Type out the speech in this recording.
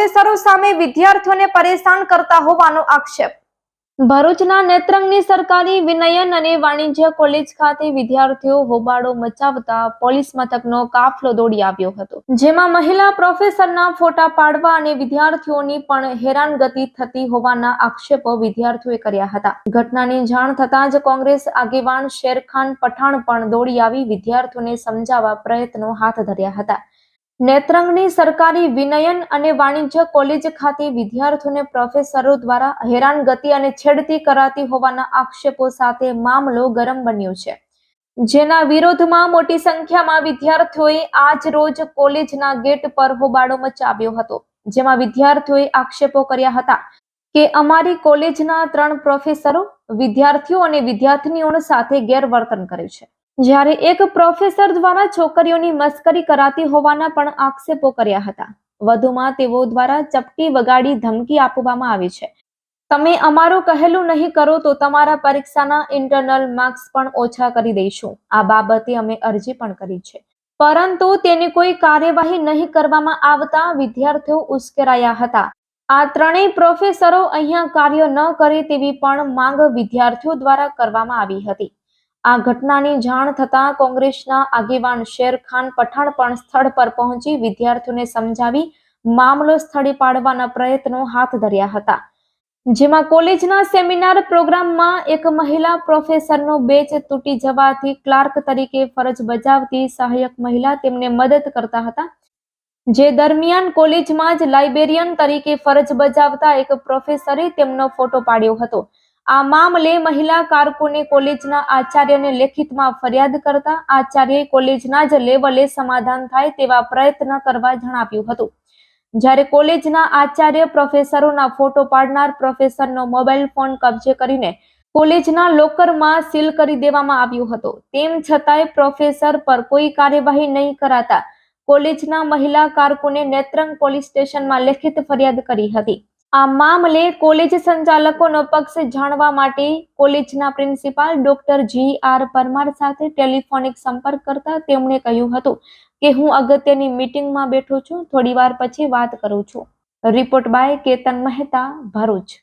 પ્રોફેસરો સામે વિદ્યાર્થીઓને પરેશાન કરતા હોવાનો આક્ષેપ. ભરૂચના નેત્રંગની સરકારી વિનયન અને વાણિજ્ય કોલેજ ખાતે વિદ્યાર્થીઓ હોબાળો મચાવતા પોલીસ મથકનો કાફલો દોડી આવ્યો હતો. જેમાં મહિલા પ્રોફેસરના ફોટા પાડવા અને વિદ્યાર્થીઓની પણ હેરાનગતિ થતી હોવાના આક્ષેપો વિદ્યાર્થીઓએ કર્યા હતા. ઘટનાની જાણ થતાં જ કોંગ્રેસ આગેવાન શેરખાન પઠાણ પણ દોડી આવી વિદ્યાર્થીઓને સમજાવવા પ્રયત્નો હાથ ધર્યા હતા. નેત્રંગની સરકારી વિનયન અને વાણિજ્ય કોલેજ ખાતે વિદ્યાર્થીઓને પ્રોફેસરો દ્વારા હેરાનગતિ અને છેડતી કરાતી હોવાના આક્ષેપો સાથે મામલો ગરમ બન્યો છે. જેના વિરોધમાં મોટી સંખ્યામાં વિદ્યાર્થીઓએ આજ રોજ કોલેજના ગેટ પર હોબાળો મચાવ્યો હતો. જેમાં વિદ્યાર્થીઓએ આક્ષેપો કર્યા હતા કે અમારી કોલેજના ત્રણ પ્રોફેસરો વિદ્યાર્થીઓ અને વિદ્યાર્થીનીઓ સાથે ગેરવર્તન કરે છે. જ્યારે એક પ્રોફેસર દ્વારા છોકરીઓની મસ્કરી કરાતી હોવાના પણ આક્ષેપો કર્યા હતા. વધુમાં તેઓ દ્વારા ચપટી વગાડી ધમકી આપવામાં આવી છે. તમે અમારું કહેલું નહીં કરો તો તમારા પરીક્ષાના ઇન્ટરનલ માર્ક્સ પણ ઓછા કરી દઈશું. આ બાબતે અમે અરજી પણ કરી છે. પરંતુ તેની કોઈ કાર્યવાહી નહીં કરવામાં આવતા વિદ્યાર્થીઓ ઉશ્કેરાયા હતા. આ ત્રણેય પ્રોફેસરો અહીંયા કાર્ય ન કરે તેવી પણ માંગ વિદ્યાર્થીઓ દ્વારા કરવામાં આવી હતી. આ ઘટનાની જાણ થતાં કોંગ્રેસના આગેવાન શેરખાન પઠાણ પણ સ્થળ પર પહોંચી વિદ્યાર્થીઓને સમજાવી મામલો સ્થળે પાડવાના પ્રયત્નો હાથ ધર્યા હતા. જેમાં કોલેજના સેમિનાર પ્રોગ્રામમાં એક મહિલા પ્રોફેસરનો બેચ તૂટી જવાથી ક્લાર્ક તરીકે ફરજ બજાવતી સહાયક મહિલા તેમને મદદ કરતા હતા. જે દરમિયાન કોલેજમાં જ લાઇબ્રેરિયન તરીકે ફરજ બજાવતા એક પ્રોફેસરે તેમનો ફોટો પાડ્યો હતો. આ મામલે મહિલા કારકુને કોલેજના આચાર્યને લેખિતમાં ફરિયાદ કરતા આચાર્યએ કોલેજના જ લેવલે સમાધાન થાય તેવા પ્રયત્ન કરવા જણાવ્યું હતું. જ્યારે કોલેજના આચાર્ય પ્રોફેસરોના ફોટો પાડનાર પ્રોફેસરનો મોબાઈલ ફોન કબજે કરીને કોલેજના લોકરમાં સીલ કરી દેવામાં આવ્યો હતો. તેમ છતાંય પ્રોફેસર પર કોઈ કાર્યવાહી નહીં કરાતા કોલેજના મહિલા કારકુને નેત્રંગ પોલીસ સ્ટેશનમાં લેખિત ફરિયાદ કરી હતી. આ મામલે કોલેજ સંચાલકોનો પક્ષ જાણવા માટે કોલેજના principal doctor G R Parmar સાથે ટેલિફોનિક સંપર્ક કરતા તેમણે કહ્યું હતું કે હું અગત્યની મીટિંગમાં બેઠો છું, થોડી વાર પછી વાત કરું છું. Report by Ketan Mehta, Bharuch.